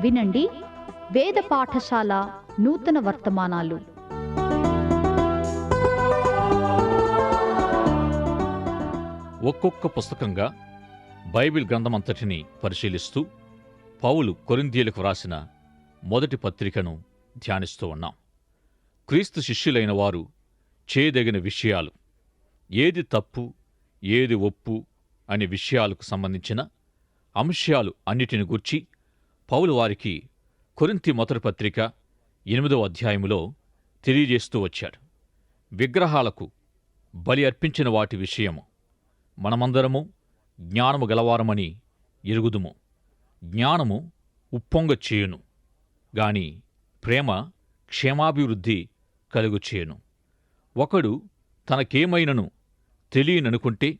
వినండి. వేద పాఠశాల నూతన వర్తమానాలు. ఒక్కొక్క పుస్తకంగా బైబిల్ గ్రంథమంతటిని పరిశీలిస్తూ పౌలు కొరింథీయులకు వ్రాసిన మొదటి పత్రికను ధ్యానిస్తూ ఉన్నాం. క్రీస్తు శిష్యులైన వారు చేయదగిన విషయాలు ఏది తప్పు ఏది ఒప్పు అనే విషయాలకు సంబంధించిన అంశాలు అన్నిటిని గూర్చి పౌలు వారికి కొరింతి మొదటి పత్రిక ఎనిమిదవ అధ్యాయములో తెలియజేస్తూ వచ్చాడు. విగ్రహాలకు బలి అర్పించిన వాటి విషయము మనమందరము జ్ఞానము గలవారమని ఎరుగుదుము. జ్ఞానము ఉప్పొంగ చేయును గాని ప్రేమ క్షేమాభివృద్ధి కలుగు చేయును. ఒకడు తనకేమైనను తెలియననుకుంటే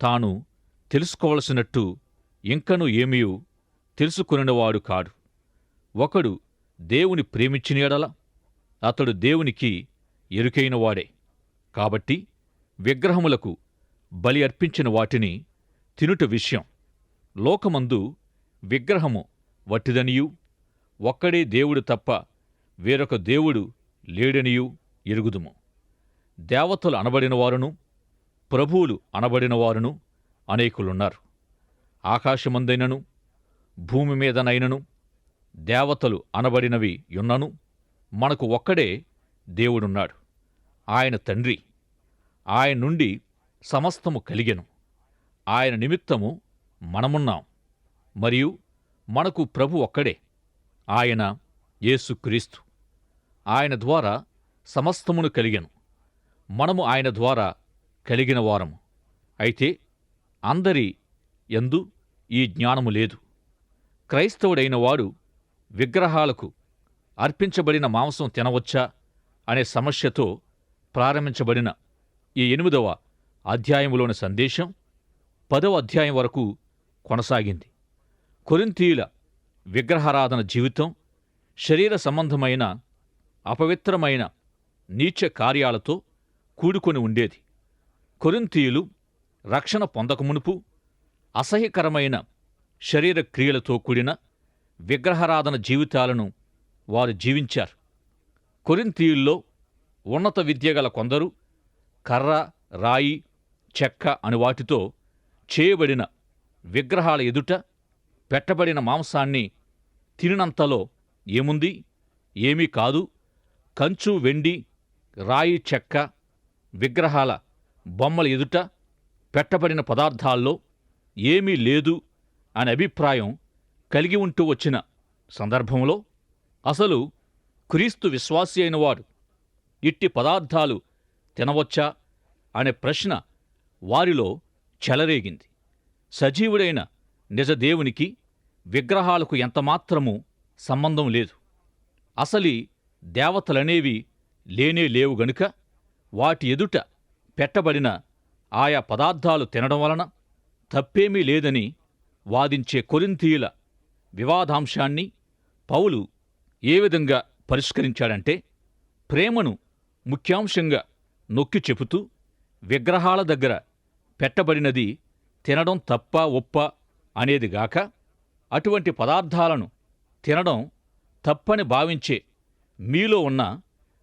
తాను తెలుసుకోవలసినట్టు ఇంకనూ ఏమీయూ తెలుసుకొనినవాడు కాడు. ఒకడు దేవుని ప్రేమించిన అతడు దేవునికి ఎరుకైనవాడే కాబట్టి విగ్రహములకు బలి అర్పించిన వాటిని తినుట విషయం. లోకమందు విగ్రహము వట్టిదనియు ఒక్కడే దేవుడు తప్ప వేరొక దేవుడు లేడనియు ఎరుగుదుము. దేవతలు అనబడినవారును ప్రభువులు అనబడినవారును అనేకులున్నారు. ఆకాశమందైనను భూమి మీదనైనను దేవతలు అనబడినవి యున్నను మనకు ఒక్కడే దేవుడున్నాడు. ఆయన తండ్రి. ఆయన నుండి సమస్తము కలిగెను. ఆయన నిమిత్తము మనమున్నాం. మరియు మనకు ప్రభు ఒక్కడే ఆయన యేసుక్రీస్తు ఆయన ద్వారా సమస్తమును కలిగెను. మనము ఆయన ద్వారా కలిగిన వారము. అయితే అందరి ఎందు ఈ జ్ఞానము లేదు. క్రైస్తవుడైన వాడు విగ్రహాలకు అర్పించబడిన మాంసం తినవచ్చా అనే సమస్యతో ప్రారంభించబడిన ఈ ఎనిమిదవ అధ్యాయంలోని సందేశం పదవ అధ్యాయం వరకు కొనసాగింది. కొరింతీయుల విగ్రహారాధన జీవితం శరీర సంబంధమైన అపవిత్రమైన నీచ కార్యాలతో కూడుకొని ఉండేది. కొరింతీయులు రక్షణ పొందకమునుపు అసహ్యకరమైన శరీర క్రియలతో కూడిన విగ్రహారాధన జీవితాలను వారు జీవించారు. కొరింతీయుల్లో ఉన్నత విద్య గల కొందరు కర్ర రాయి చెక్క అని వాటితో చేయబడిన విగ్రహాల ఎదుట పెట్టబడిన మాంసాన్ని తినినంతలో ఏముంది? ఏమీ కాదు. కంచు వెండి రాయి చెక్క విగ్రహాల బొమ్మల ఎదుట పెట్టబడిన పదార్థాల్లో ఏమీ లేదు. అనే అభిప్రాయం కలిగి ఉంటూ వచ్చిన సందర్భంలో అసలు క్రీస్తు విశ్వాసి అయినవాడు ఇట్టి పదార్థాలు తినవచ్చా అనే ప్రశ్న వారిలో చెలరేగింది. సజీవుడైన నిజదేవునికి విగ్రహాలకు ఎంతమాత్రము సంబంధం లేదు. అసలి దేవతలనేవి లేనే లేవు గనుక వాటి ఎదుట పెట్టబడిన ఆయా పదార్థాలు తినడం వలన తప్పేమీ లేదని వాదించే కొరింథీయుల వివాదాంశాన్ని పౌలు ఏ విధంగా పరిష్కరించాడంటే ప్రేమను ముఖ్యాంశంగా నొక్కి చెబుతూ విగ్రహాల దగ్గర పెట్టబడినది తినడం తప్ప ఒప్ప అనేది గాక అటువంటి పదార్థాలను తినడం తప్పని భావించే మీలో ఉన్న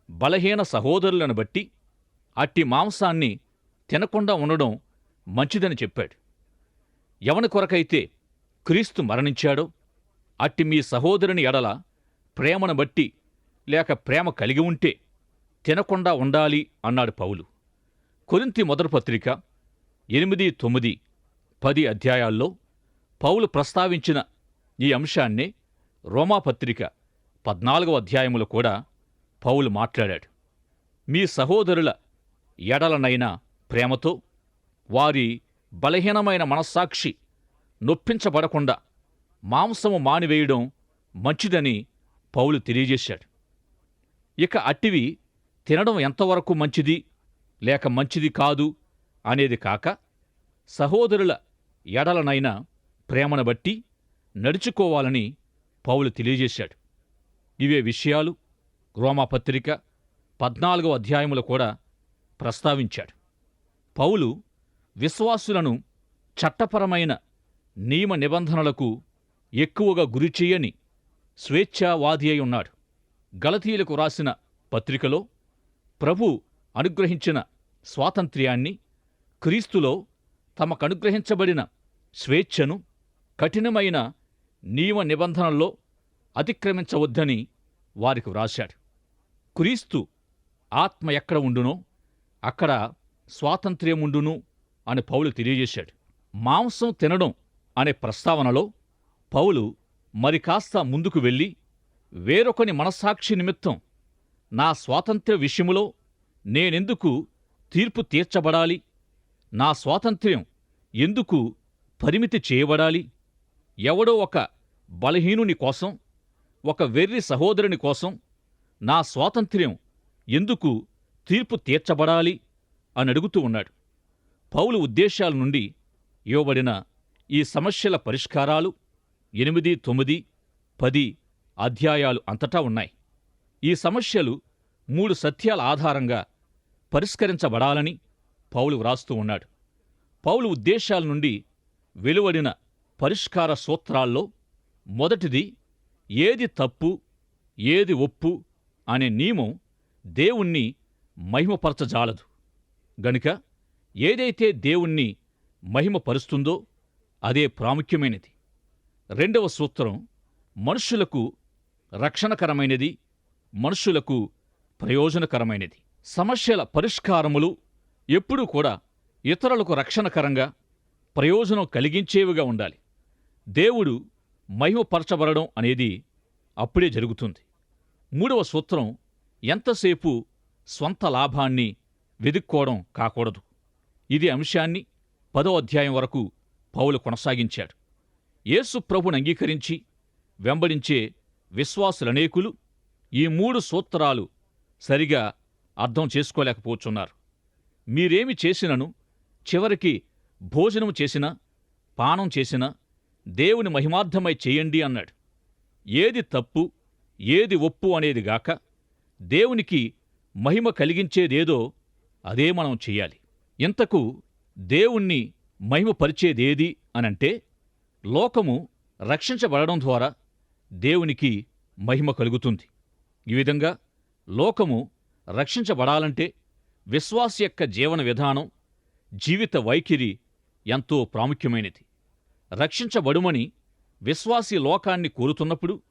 బలహీన సహోదరులను బట్టి అట్టి మాంసాన్ని తినకుండా ఉండడం మంచిదని చెప్పాడు. ఎవని కొరకైతే క్రీస్తు మరణించాడో అట్టి మీ సహోదరుని ఎడల ప్రేమను బట్టి లేక ప్రేమ కలిగి ఉంటే తినకుండా ఉండాలి అన్నాడు పౌలు. కొరింతి మొదటి పత్రిక ఎనిమిది తొమ్మిది పది అధ్యాయాల్లో పౌలు ప్రస్తావించిన ఈ అంశాన్నే రోమాపత్రిక పద్నాలుగవ అధ్యాయములో కూడా పౌలు మాట్లాడాడు. మీ సహోదరుల ఎడలనైన ప్రేమతో వారి బలహీనమైన మనస్సాక్షి నొప్పించబడకుండా మాంసము మానివేయడం మంచిదని పౌలు తెలియజేశాడు. ఇక అట్టివి తినడం ఎంతవరకు మంచిది లేక మంచిది కాదు అనేది కాక సహోదరుల ఎడలనైన ప్రేమను బట్టి నడుచుకోవాలని పౌలు తెలియజేశాడు. ఇవే విషయాలు రోమాపత్రిక పద్నాలుగో అధ్యాయములు కూడా ప్రస్తావించాడు. పౌలు విశ్వాసులను చట్టపరమైన నియమ నిబంధనలకు ఎక్కువగా గురిచేయని స్వేచ్ఛావాది అయి ఉన్నాడు. గలతీయులకు రాసిన పత్రికలో ప్రభు అనుగ్రహించిన స్వాతంత్ర్యాన్ని క్రీస్తులో తమకనుగ్రహించబడిన స్వేచ్ఛను కఠినమైన నియమ నిబంధనల్లో అతిక్రమించవద్దని వారికి వ్రాశాడు. క్రీస్తు ఆత్మ ఎక్కడ ఉండునో అక్కడ స్వాతంత్ర్యముండును అని పౌలు తెలియజేశాడు. మాంసం తినడం అనే ప్రస్తావనలో పౌలు మరి కాస్త ముందుకు వెళ్ళి వేరొకని మనస్సాక్షి నిమిత్తం నా స్వాతంత్ర్య విషయములో నేనెందుకు తీర్పు తీర్చబడాలి? నా స్వాతంత్ర్యం ఎందుకు పరిమితి చేయబడాలి? ఎవడో ఒక బలహీనుని కోసం ఒక వెర్రి సహోదరుని కోసం నా స్వాతంత్ర్యం ఎందుకు తీర్పు తీర్చబడాలి? అని అడుగుతూ ఉన్నాడు. పౌలు ఉద్దేశాల నుండి ఇవ్వబడిన ఈ సమస్యల పరిష్కారాలు ఎనిమిది తొమ్మిది పది అధ్యాయాలు అంతటా ఉన్నాయి. ఈ సమస్యలు మూడు సత్యాల ఆధారంగా పరిష్కరించబడాలని పౌలు వ్రాస్తూ ఉన్నాడు. పౌలు ఉద్దేశాల నుండి వెలువడిన పరిష్కార సూత్రాల్లో మొదటిది ఏది తప్పు ఏది ఒప్పు అనే నియమం దేవుణ్ణి మహిమపరచజాలదు. గనుక ఏదైతే దేవుణ్ణి మహిమపరుస్తుందో అదే ప్రాముఖ్యమైనది. రెండవ సూత్రం మనుషులకు రక్షణకరమైనది మనుషులకు ప్రయోజనకరమైనది. సమస్యల పరిష్కారములు ఎప్పుడూ కూడా ఇతరులకు రక్షణకరంగా ప్రయోజనం కలిగించేవిగా ఉండాలి. దేవుడు మహిమపరచబడడం అనేది అప్పుడే జరుగుతుంది. మూడవ సూత్రం ఎంతసేపు స్వంత లాభాన్ని వెదుక్కోవడం కాకూడదు. ఇది అంశాన్ని పదో అధ్యాయం వరకు పౌలు కొనసాగించాడు. యేసు ప్రభుని అంగీకరించి వెంబడించే విశ్వాసులనేకులు ఈ మూడు సూత్రాలు సరిగా అర్థం చేసుకోలేకపోతున్నారు. మీరేమి చేసినను చివరికి భోజనం చేసినా పానం చేసినా దేవుని మహిమార్థమై చేయండి అన్నాడు. ఏది తప్పు ఏది ఒప్పు అనేది గాక దేవునికి మహిమ కలిగించేదేదో అదే మనం చెయ్యాలి ఇంతకు దేవుణ్ణి మహిమపరిచేదేది అనంటే లోకము రక్షించబడడం ద్వారా దేవునికి మహిమ కలుగుతుంది. ఈ విధంగా లోకము రక్షించబడాలంటే విశ్వాస యొక్క జీవన విధానం జీవిత వైఖరి ఎంతో ప్రాముఖ్యమైనది. రక్షించబడుమని విశ్వాసి లోకాన్ని కోరుతున్నప్పుడు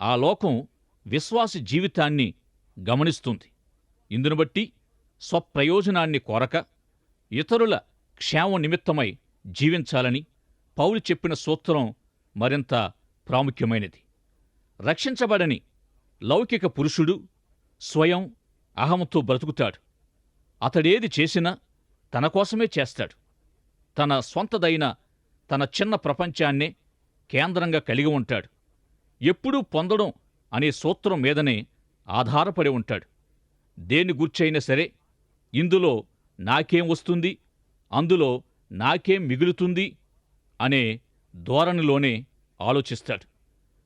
ఆ లోకం విశ్వాసి జీవితాన్ని గమనిస్తుంది. ఇందును బట్టి స్వప్రయోజనాన్ని కోరక ఇతరుల క్షేమం నిమిత్తమై జీవించాలని పౌలు చెప్పిన సూత్రం మరింత ప్రాముఖ్యమైనది. రక్షించబడని లౌకిక పురుషుడు స్వయం అహంతో బ్రతుకుతాడు. అతడేది చేసినా తన కోసమే చేస్తాడు. తన స్వంతదైన తన చిన్న ప్రపంచాన్నే కేంద్రంగా కలిగి ఉంటాడు. ఎప్పుడూ పొందడం అనే సూత్రం మీదనే ఆధారపడి ఉంటాడు. దేని గుర్చైనా సరే ఇందులో నాకేం వస్తుంది? అందులో నాకేం మిగులుతుంది? అనే ధోరణిలోనే ఆలోచిస్తాడు.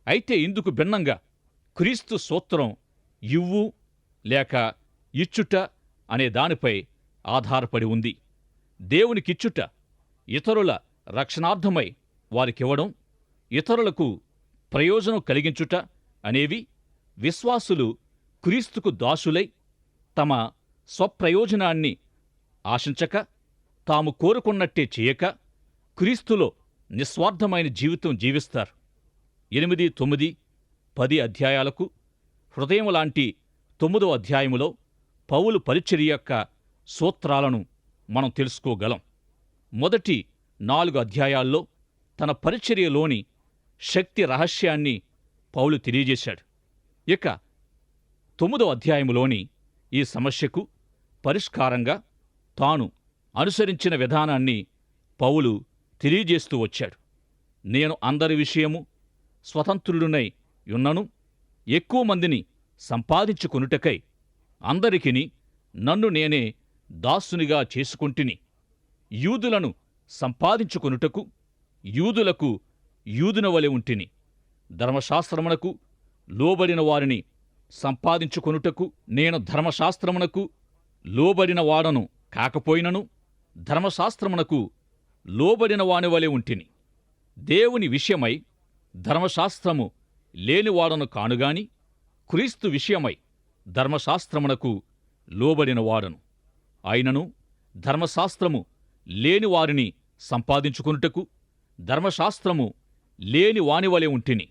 అయితే ఇందుకు భిన్నంగా క్రీస్తు సూత్రం ఇవ్వు లేక ఇచ్చుట అనే దానిపై ఆధారపడి ఉంది. దేవునికిచ్చుట ఇతరుల రక్షణార్థమై వారికివ్వడం ఇతరులకు ప్రయోజనం కలిగించుట అనేవి విశ్వాసులు క్రీస్తుకు దాసులై తమ స్వప్రయోజనాన్ని ఆశించక తాము కోరుకున్నట్టే చేయక క్రీస్తులో నిస్వార్థమైన జీవితం జీవిస్తారు. ఎనిమిది తొమ్మిది పది అధ్యాయాలకు హృదయం లాంటి తొమ్మిదో అధ్యాయములో పౌలు పరిచర్య యొక్క సూత్రాలను మనం తెలుసుకోగలం. మొదటి నాలుగు అధ్యాయాల్లో తన పరిచర్యలోని శక్తి రహస్యాన్ని పౌలు తెలియజేశాడు. ఇక తొమ్మిదో అధ్యాయములోని ఈ సమస్యకు పరిష్కారంగా తాను అనుసరించిన విధానాన్ని పౌలు తెలియజేస్తూ వచ్చాడు. నేను అందరి విషయము స్వతంత్రుడునై యున్నను ఎక్కువ మందిని సంపాదించుకొనుటకై అందరికిని నన్ను నేనే దాసునిగా చేసుకుంటుని. యూదులను సంపాదించుకొనుటకు యూదులకు యూదున వలె ఉంటిని. ధర్మశాస్త్రమునకు లోబడిన వారిని సంపాదించుకొనుటకు నేను ధర్మశాస్త్రమునకు లోబడిన వాడను. కాకపోయినను ధర్మశాస్త్రమునకు లోబడిన వానివలే ఉంటిని. దేవుని విషయమై ధర్మశాస్త్రము లేనివాడను కానుగాని క్రీస్తు విషయమై ధర్మశాస్త్రమునకు లోబడిన వాడను. అయినను ధర్మశాస్త్రము లేనివారిని సంపాదించుకొనుటకు ధర్మశాస్త్రము లేని వానివలే ఉంటిని.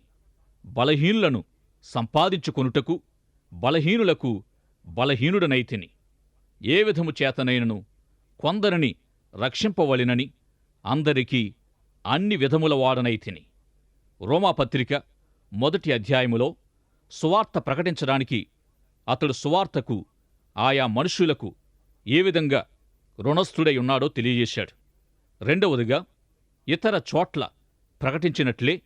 బలహీనులను సంపాదించుకొనుటకు బలహీనులకు బలహీనుడనైతిని. ఏ విధము చేతనైనను కొందరిని రక్షింపవలెనని అందరికీ అన్ని విధముల వాడనైతిని రోమాపత్రిక మొదటి అధ్యాయములో సువార్త ప్రకటించడానికి అతడు సువార్తకు ఆయా మనుషులకు ఏ విధంగా రుణస్థుడై ఉన్నాడో తెలియజేశాడు. రెండవదిగా ఇతర చోట్ల ప్రకటించినట్లే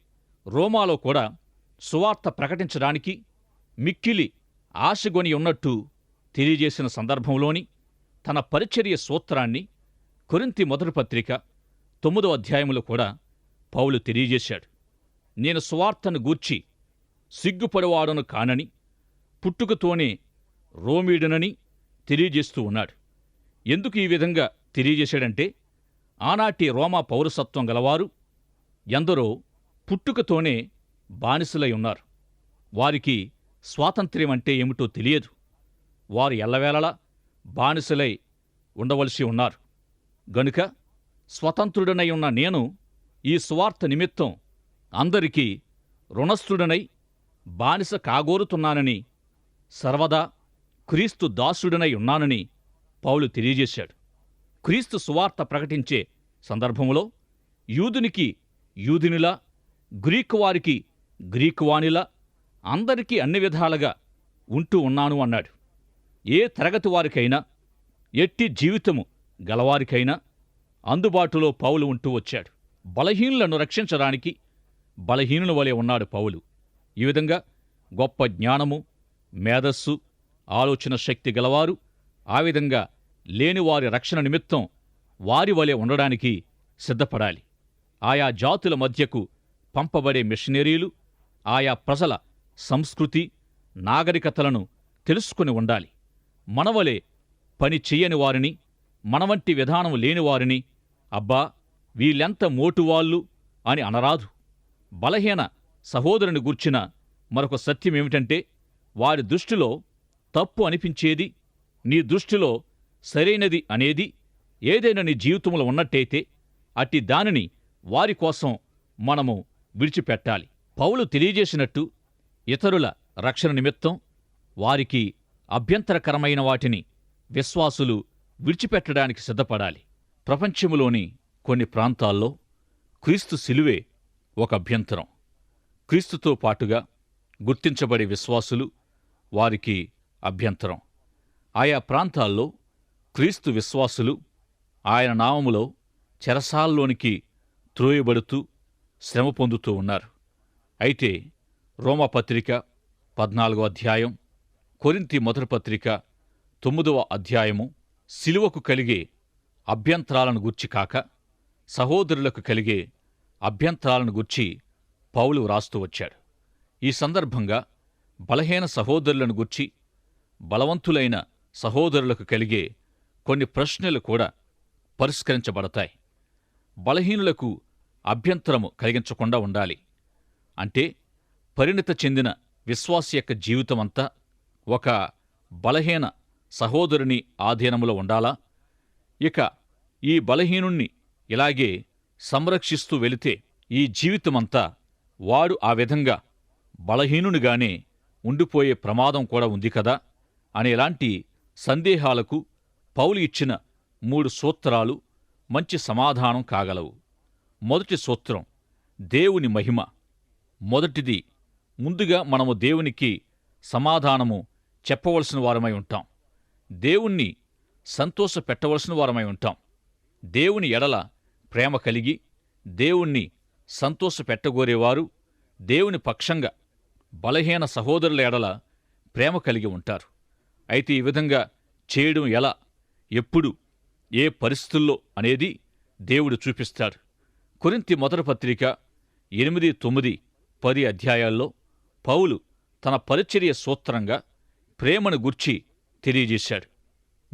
రోమాలో కూడా సువార్త ప్రకటించడానికి మిక్కిలి ఆశగొని ఉన్నట్టు తెలియజేసిన సందర్భంలోని తన పరిచర్య సూత్రాన్ని కొరింతి మొదటి పత్రిక తొమ్మిదో అధ్యాయంలో కూడా పౌలు తెలియజేశాడు. నేను సువార్తను గూర్చి సిగ్గుపడవాడను కానని పుట్టుకతోనే రోమీడునని తెలియజేస్తూ ఉన్నాడు. ఎందుకు ఈ విధంగా తెలియజేశాడంటే ఆనాటి రోమా పౌరసత్వం గలవారు ఎందరో పుట్టుకతోనే బానిసలై ఉన్నారు. వారికి స్వాతంత్ర్యం అంటే ఏమిటో తెలియదు. వారు ఎల్లవేళలా బానిసలై ఉండవలసి ఉన్నారు. గనుక స్వతంత్రుడనై ఉన్న నేను ఈ స్వార్థ నిమిత్తం అందరికీ రుణస్థుడనై బానిస కాగోరుతున్నానని సర్వదా క్రీస్తు దాసుడనై ఉన్నానని పౌలు తెలియజేశాడు. క్రీస్తు సువార్త ప్రకటించే సందర్భంలో యూదునికి యూదునిలా గ్రీకు వారికి గ్రీకు వానిలా అందరికీ అన్ని విధాలుగా ఉంటూ ఉన్నాను అన్నాడు. ఏ తరగతి వారికైనా ఎట్టి జీవితము గలవారికైనా అందుబాటులో పౌలు ఉంటూ వచ్చాడు. బలహీనులను రక్షించడానికి బలహీనుల వలె ఉన్నాడు పౌలు. ఈ విధంగా గొప్ప జ్ఞానము మేధస్సు ఆలోచన శక్తి గలవారు ఆ విధంగా లేనివారి రక్షణ నిమిత్తం వారి వలె ఉండడానికి సిద్ధపడాలి. ఆయా జాతుల మధ్యకు పంపబడే మిషనరీలు ఆయా ప్రజల సంస్కృతి నాగరికతలను తెలుసుకుని ఉండాలి. మనవలే పని చెయ్యని వారిని మనవంటి విధానం లేనివారిని అబ్బా వీళ్ళెంత మోటువాళ్ళు అని అనరాదు. బలహీన సహోదరుని గూర్చిన మరొక సత్యమేమిటంటే వారి దృష్టిలో తప్పు అనిపించేది నీ దృష్టిలో సరైనది అనేది ఏదైనా నీ జీవితంలో ఉన్నట్టయితే అట్టి దానిని వారి కోసం మనము విడిచిపెట్టాలి. పౌలు తెలియజేసినట్టు ఇతరుల రక్షణ నిమిత్తం వారికి అభ్యంతరకరమైన వాటిని విశ్వాసులు విడిచిపెట్టడానికి సిద్ధపడాలి. ప్రపంచములోని కొన్ని ప్రాంతాల్లో క్రీస్తు శిలువే ఒక అభ్యంతరం. క్రీస్తుతో పాటుగా గుర్తించబడే విశ్వాసులు వారికి అభ్యంతరం. ఆయా ప్రాంతాల్లో క్రీస్తు విశ్వాసులు ఆయన నామములో చెరసాల్లోనికి త్రోయబడుతూ శ్రమ పొందుతూ ఉన్నారు. అయితే రోమపత్రిక పద్నాలుగో అధ్యాయం కొరింతి మొదటి పత్రిక తొమ్మిదవ అధ్యాయము శిలువకు కలిగే అభ్యంతరాలను గూర్చి కాక సహోదరులకు కలిగే అభ్యంతరాలను గూర్చి పౌలు వ్రాస్తూ వచ్చాడు. ఈ సందర్భంగా బలహీన సహోదరులను గూర్చి బలవంతులైన సహోదరులకు కలిగే కొన్ని ప్రశ్నలు కూడా పరిష్కరించబడతాయి. బలహీనులకు అభ్యంతరము కలిగించకుండా ఉండాలి. అంటే పరిణిత చెందిన విశ్వాస యొక్క జీవితమంతా ఒక బలహీన సహోదరుని ఆధీనములో ఉండాలా? ఇక ఈ బలహీనుణ్ణి ఇలాగే సంరక్షిస్తూ వెళితే ఈ జీవితమంతా వాడు ఆ విధంగా బలహీనునిగానే ఉండిపోయే ప్రమాదం కూడా ఉంది కదా? అనేలాంటి సందేహాలకు పౌలు ఇచ్చిన మూడు సూత్రాలు మంచి సమాధానం కాగలవు. మొదటి సూత్రం దేవుని మహిమ. మొదటిది ముందుగా మనము దేవునికి సమాధానము చెప్పవలసిన వారమై ఉంటాం. దేవుణ్ణి సంతోష పెట్టవలసిన వారమై ఉంటాం. దేవుని ఎడల ప్రేమ కలిగి దేవుణ్ణి సంతోష పెట్టగోరేవారు దేవుని పక్షంగా బలహీన సహోదరుల ఎడల ప్రేమ కలిగి ఉంటారు. అయితే ఈ విధంగా చేయడం ఎలా? ఎప్పుడు? ఏ పరిస్థితుల్లో? అనేది దేవుడు చూపిస్తాడు. కొరింతి మొదటి పత్రిక ఎనిమిది తొమ్మిది పది అధ్యాయాల్లో పౌలు తన పరిచర్య సూత్రంగా ప్రేమను గుర్చి తెలియజేశాడు.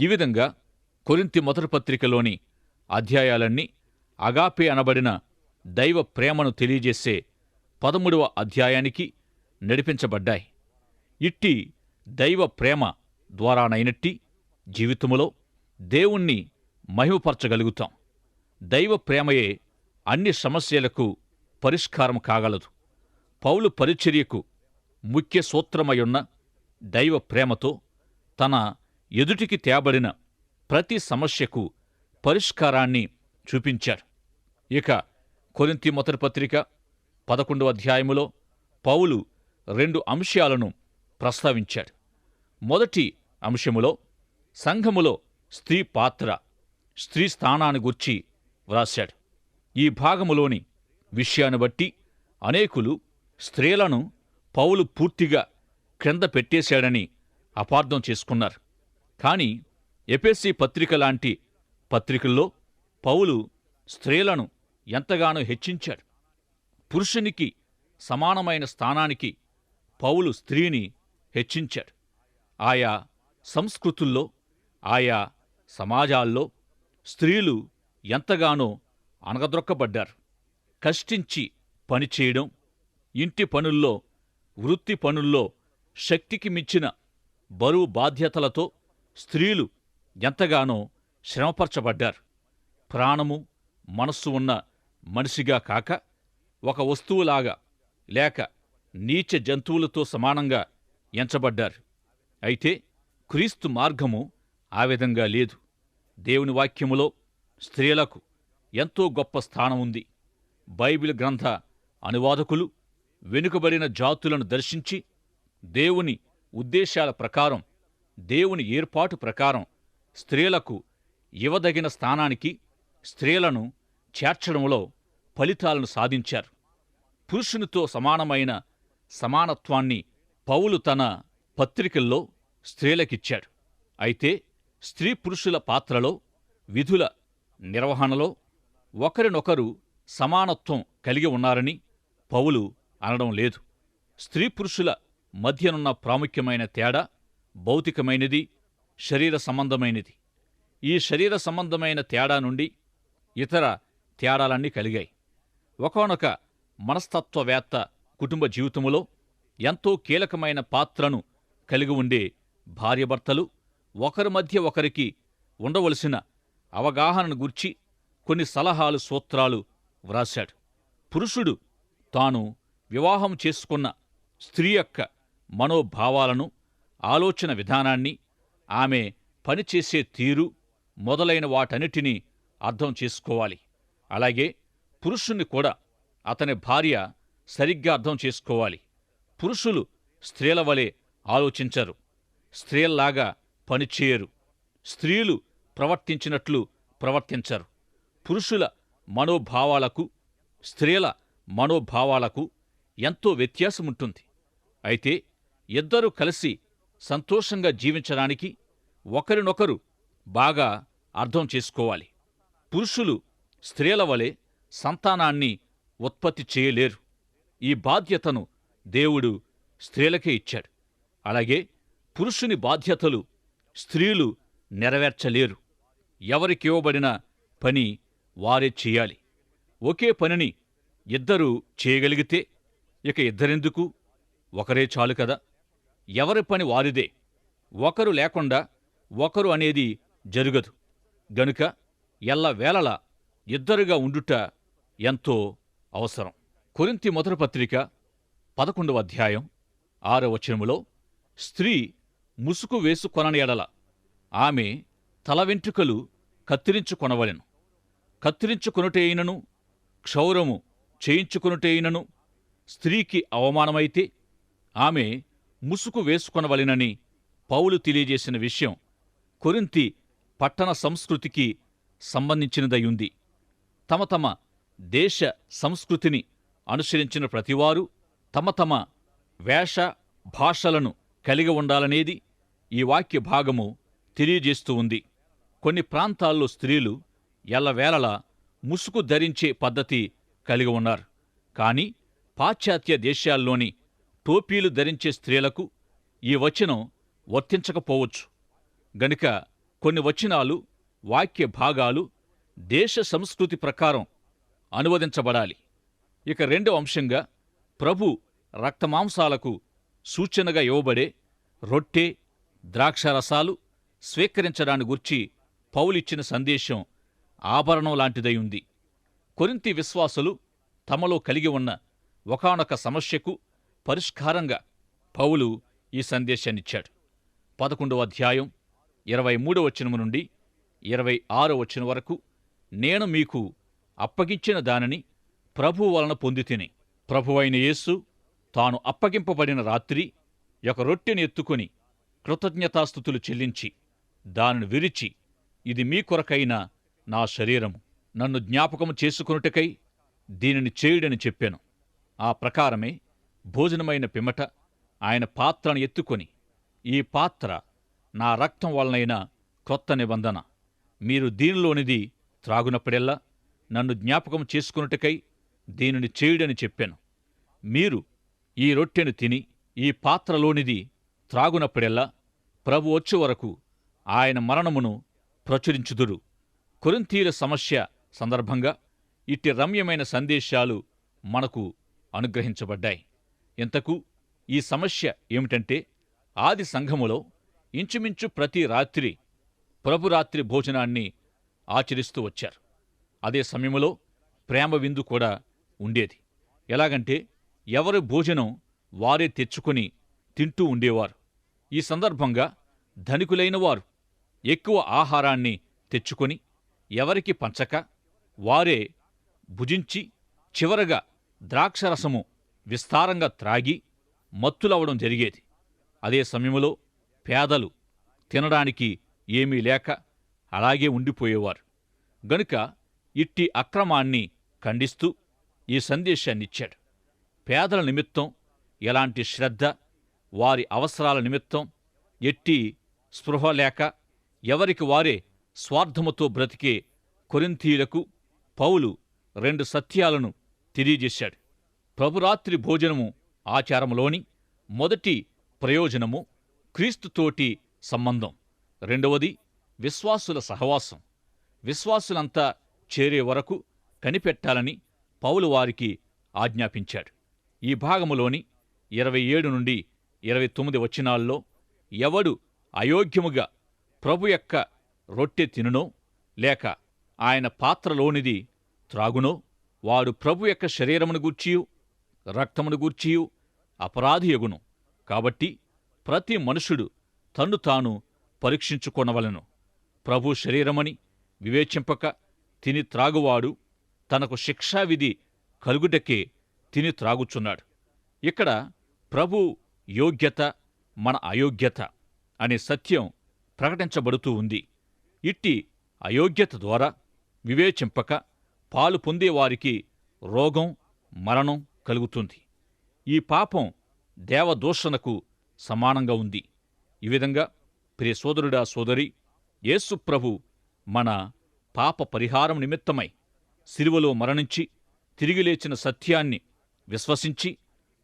ఈ విధంగా కొరింతి మొదటి పత్రికలోని అధ్యాయాలన్నీ అగాపే అనబడిన దైవ ప్రేమను తెలియజేసే పదమూడవ అధ్యాయానికి నడిపించబడ్డాయి. ఇట్టి దైవ ప్రేమ ద్వారానైనట్టి జీవితములో దేవుణ్ణి మహిమపరచగలుగుతాం. దైవ ప్రేమయే అన్ని సమస్యలకు పరిష్కారం కాగలదు. పౌలు పరిచర్యకు ముఖ్య సూత్రమయున్న దైవ ప్రేమతో తన ఎదుటికి తేబడిన ప్రతి సమస్యకు పరిష్కారాన్ని చూపించాడు. ఇక కొరింతి మొదటి పత్రిక పదకొండవ అధ్యాయములో పౌలు రెండు అంశాలను ప్రస్తావించాడు. మొదటి అంశములో సంఘములో స్త్రీ పాత్ర స్త్రీ స్థానాన్ని గుర్చి వ్రాశాడు. ఈ భాగములోని విషయాన్ని బట్టి అనేకులు స్త్రీలను పౌలు పూర్తిగా క్రింద పెట్టేశాడని అపార్థం చేసుకున్నారు. కాని ఎపెస్సి పత్రిక లాంటి పత్రికల్లో పౌలు స్త్రీలను ఎంతగానో హెచ్చించాడు. పురుషునికి సమానమైన స్థానానికి పౌలు స్త్రీని హెచ్చించాడు. ఆయా సంస్కృతుల్లో ఆయా సమాజాల్లో స్త్రీలు ఎంతగానో అనగద్రొక్కబడ్డారు కష్టించి పనిచేయడం ఇంటి పనుల్లో వృత్తి పనుల్లో శక్తికి మించిన బరువు బాధ్యతలతో స్త్రీలు ఎంతగానో శ్రమపరచబడ్డారు. ప్రాణము మనస్సు ఉన్న మనిషిగా కాక ఒక వస్తువులాగా లేక నీచ జంతువులతో సమానంగా ఎంచబడ్డారు. అయితే క్రీస్తు మార్గము ఆ విధంగా లేదు. దేవుని వాక్యములో స్త్రీలకు ఎంతో గొప్ప స్థానం ఉంది. బైబిల్ గ్రంథ అనువాదకులు వెనుకబడిన జాతులను దర్శించి దేవుని ఉద్దేశాల ప్రకారం దేవుని ఏర్పాటు ప్రకారం స్త్రీలకు ఇవ్వదగిన స్థానానికి స్త్రీలను చేర్చడంలో ఫలితాలను సాధించారు. పురుషునితో సమానమైన సమానత్వాన్ని పౌలు తన పత్రికల్లో స్త్రీలకిచ్చాడు. అయితే స్త్రీ పురుషుల పాత్రలో విధుల నిర్వహణలో ఒకరినొకరు సమానత్వం కలిగి ఉన్నారని పౌలు అనడం లేదు. స్త్రీ పురుషుల మధ్యనున్న ప్రాముఖ్యమైన తేడా భౌతికమైనది శరీర సంబంధమైనది. ఈ శరీర సంబంధమైన తేడా నుండి ఇతర తేడాలన్నీ కలిగాయి. ఒకనొక మనస్తత్వవేత్త కుటుంబ జీవితములో ఎంతో కీలకమైన పాత్రను కలిగి ఉండే భార్యభర్తలు ఒకరి మధ్య ఒకరికి ఉండవలసిన అవగాహనను గూర్చి కొన్ని సలహాలు సూత్రాలు వ్రాశాడు. పురుషుడు తాను వివాహం చేసుకున్న స్త్రీ యొక్క మనోభావాలను ఆలోచన విధానాన్ని ఆమె పనిచేసే తీరు మొదలైన వాటన్నిటినీ అర్థం చేసుకోవాలి. అలాగే పురుషుణ్ణి కూడా అతని భార్య సరిగ్గా అర్థం చేసుకోవాలి. పురుషులు స్త్రీల వలె ఆలోచించరు. స్త్రీల్లాగా పనిచేయరు. స్త్రీలు ప్రవర్తించినట్లు ప్రవర్తించరు. పురుషుల మనోభావాలకు స్త్రీల మనోభావాలకు ఎంతో వ్యత్యాసముంటుంది. అయితే ఇద్దరూ కలిసి సంతోషంగా జీవించడానికి ఒకరినొకరు బాగా అర్థం చేసుకోవాలి. పురుషులు స్త్రీల వలె సంతానాన్ని ఉత్పత్తి చేయలేరు. ఈ బాధ్యతను దేవుడు స్త్రీలకే ఇచ్చాడు. అలాగే పురుషుని బాధ్యతలు స్త్రీలు నెరవేర్చలేరు. ఎవరికి ఇవ్వబడిన పని వారే చేయాలి. ఒకే పనిని ఇద్దరూ చేయగలిగితే ఇక ఇద్దరెందుకు? ఒకరే చాలు కదా. ఎవరి పని వారిదే. ఒకరు లేకుండా ఒకరు అనేది జరుగదు. గనుక ఎల్లవేళల ఇద్దరుగా ఉండుట ఎంతో అవసరం. కొరింతి మొదటి పత్రిక పదకొండవ అధ్యాయం ఆరో వచనములో స్త్రీ ముసుగు వేసుకొనని ఎడల ఆమె తల వెంట్రుకలు కత్తిరించుకొనవలెను కత్తిరించుకొనుటైనను క్షౌరము చేయించుకొనుటైనను స్త్రీకి అవమానమైతే ఆమె ముసుగు వేసుకొనవలెనని పౌలు తెలియజేసిన విషయం కొరింతి పట్టణ సంస్కృతికి సంబంధించినదయుంది. తమ తమ దేశ సంస్కృతిని అనుసరించిన ప్రతివారు తమ తమ వేష భాషలను కలిగి ఉండాలనేది ఈ వాక్య భాగము తెలియజేస్తూ ఉంది. కొన్ని ప్రాంతాల్లో స్త్రీలు ఎల్లవేళలా ముసుగు ధరించే పద్ధతి కలిగి ఉన్నారు. కానీ పాశ్చాత్య దేశాల్లోని టోపీలు ధరించే స్త్రీలకు ఈ వచనం వర్తించకపోవచ్చు. గనుక కొన్ని వచనాలు వాక్య భాగాలు దేశ సంస్కృతి ప్రకారం అనువదించబడాలి. ఇక రెండవ అంశంగా ప్రభు రక్తమాంసాలకు సూచనగా ఇవ్వబడే రొట్టె ద్రాక్షరసాలు స్వీకరించడాన్ని గుర్చి పౌలిచ్చిన సందేశం ఆభరణం లాంటిదై ఉంది. కొరింతి విశ్వాసులు తమలో కలిగి ఉన్న ఒకానొక సమస్యకు పరిష్కారంగా పౌలు ఈ సందేశాన్నిచ్చాడు. పదకొండవ అధ్యాయం ఇరవై మూడవ వచనము నుండి ఇరవై ఆరో వచనం వరకు నేను మీకు అప్పగించిన దానిని ప్రభు వలన పొందితిని. ప్రభువైన యేసు తాను అప్పగింపబడిన రాత్రి ఒక రొట్టెని ఎత్తుకుని కృతజ్ఞతాస్థుతులు చెల్లించి దానిని విరిచి ఇది మీ కొరకైన నా శరీరము. నన్ను జ్ఞాపకము చేసుకొనుటకై దీనిని చేయుడని చెప్పాను. ఆ ప్రకారమే భోజనమైన పిమ్మట ఆయన పాత్రను ఎత్తుకొని ఈ పాత్ర నా రక్తం వలనైన క్రొత్త నిబంధన. మీరు దీనిలోనిది త్రాగునప్పుడెల్లా నన్ను జ్ఞాపకం చేసుకున్నట్టుకై దీనిని చేయుడని చెప్పాను. మీరు ఈ రొట్టెను తిని ఈ పాత్రలోనిది త్రాగునప్పుడెల్లా ప్రభు వచ్చే వరకు ఆయన మరణమును ప్రచురించుదురు. కొరింతీల సమస్య సందర్భంగా ఇట్టి రమ్యమైన సందేశాలు మనకు అనుగ్రహించబడ్డాయి. ఇంతకు ఈ సమస్య ఏమిటంటే ఆది సంఘములో ఇంచుమించు ప్రతి రాత్రి ప్రభురాత్రి భోజనాన్ని ఆచరిస్తూ వచ్చారు. అదే సమయంలో ప్రేమ విందు కూడా ఉండేది. ఎలాగంటే ఎవరి భోజనం వారే తెచ్చుకొని తింటూ ఉండేవారు. ఈ సందర్భంగా ధనికులైన వారు ఎక్కువ ఆహారాన్ని తెచ్చుకొని ఎవరికి పంచక వారే భుజించి చివరగా ద్రాక్షరసము విస్తారంగా త్రాగి మత్తులవడం జరిగేది. అదే సమయంలో పేదలు తినడానికి ఏమీ లేక అలాగే ఉండిపోయేవారు. గనుక ఇట్టి అక్రమాన్ని ఖండిస్తూ ఈ సందేశాన్నిచ్చాడు. పేదల నిమిత్తం ఎలాంటి శ్రద్ధ వారి అవసరాల నిమిత్తం ఎట్టి స్పృహ లేక ఎవరికి వారే స్వార్థముతో బ్రతికే కొరింథీయులకు పౌలు రెండు సత్యాలను తెలియజేశాడు. ప్రభురాత్రి భోజనము ఆచారములోని మొదటి ప్రయోజనము క్రీస్తుతోటి సంబంధం. రెండవది విశ్వాసుల సహవాసం. విశ్వాసులంతా చేరే వరకు కనిపెట్టాలని పౌలు వారికి ఆజ్ఞాపించాడు. ఈ భాగములోని ఇరవై ఏడు నుండి ఇరవై తొమ్మిది వచనాల్లో ఎవడు అయోగ్యముగా ప్రభు యొక్క రొట్టె తినునో లేక ఆయన పాత్రలోనిది త్రాగునో వాడు ప్రభు యొక్క శరీరమును గూర్చియు రక్తమును గూర్చియు అపరాధియగును. కాబట్టి ప్రతి మనుషుడు తన్ను తాను పరీక్షించుకొనవలెను. ప్రభు శరీరమని వివేచింపక తిని త్రాగువాడు తనకు శిక్షావిధి కలుగుటకే తిని త్రాగుచున్నాడు. ఇక్కడ ప్రభు యోగ్యత మన అయోగ్యత అనే సత్యం ప్రకటించబడుతూ ఉంది. ఇట్టి అయోగ్యత ద్వారా వివేచింపక పాలు పొందేవారికి రోగం మరణం కలుగుతుంది. ఈ పాపం దేవదూషణకు సమానంగా ఉంది. ఈ విధంగా ప్రియ సోదరుడా సోదరి యేసు ప్రభు మన పాప పరిహారం నిమిత్తమై సిలువలో మరణించి తిరిగి లేచిన సత్యాన్ని విశ్వసించి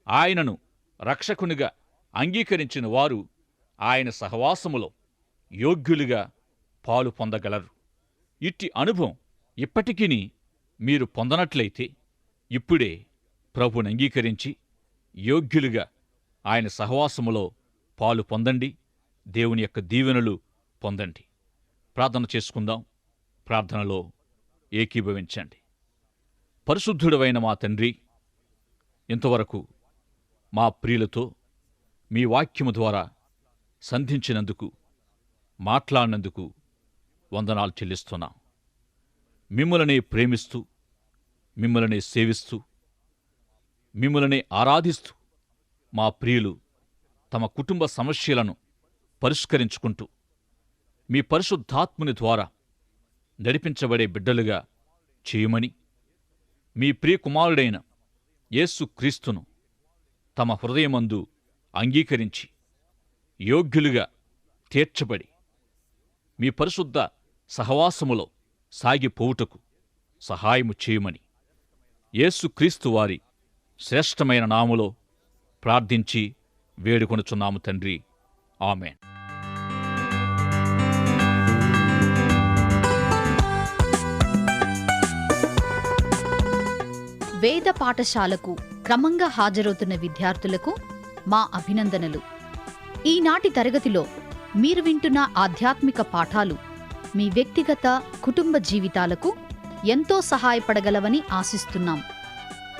ఆయనను రక్షకునిగా అంగీకరించిన వారు ఆయన సహవాసములో యోగ్యులుగా పాలు పొందగలరు. ఇట్టి అనుభవం ఇప్పటికీ మీరు పొందనట్లయితే ఇప్పుడే ప్రభుని అంగీకరించి యోగ్యులుగా ఆయన సహవాసములో పాలు పొందండి దేవుని యొక్క దీవెనలు పొందండి. ప్రార్థన చేసుకుందాం. ప్రార్థనలో ఏకీభవించండి. పరిశుద్ధుడవైన మా తండ్రి ఇంతవరకు మా ప్రియులతో మీ వాక్యము ద్వారా సంధించినందుకు మాట్లాడినందుకు వందనాలు చెల్లిస్తున్నాం. మిమ్మలనే ప్రేమిస్తూ మిమ్మలనే సేవిస్తూ మిమ్మల్ని ఆరాధిస్తూ మా ప్రియులు తమ కుటుంబ సమస్యలను పరిష్కరించుకుంటూ మీ పరిశుద్ధాత్ముని ద్వారా నడిపించబడే బిడ్డలుగా చేయమని మీ ప్రియకుమారుడైన యేసు క్రీస్తును తమ హృదయమందు అంగీకరించి యోగ్యులుగా తీర్చబడి మీ పరిశుద్ధ సహవాసములో సాగిపోవుటకు సహాయము చేయమని యేసుక్రీస్తు వారి శ్రేష్టమైన నాములో ప్రార్థించి వేడుకొనుచున్నాము తండ్రి. ఆమె వేద పాఠశాలకు క్రమంగా హాజరవుతున్న విద్యార్థులకు మా అభినందనలు. ఈనాటి తరగతిలో మీరు వింటున్న ఆధ్యాత్మిక పాఠాలు మీ వ్యక్తిగత కుటుంబ జీవితాలకు ఎంతో సహాయపడగలవని ఆశిస్తున్నాం.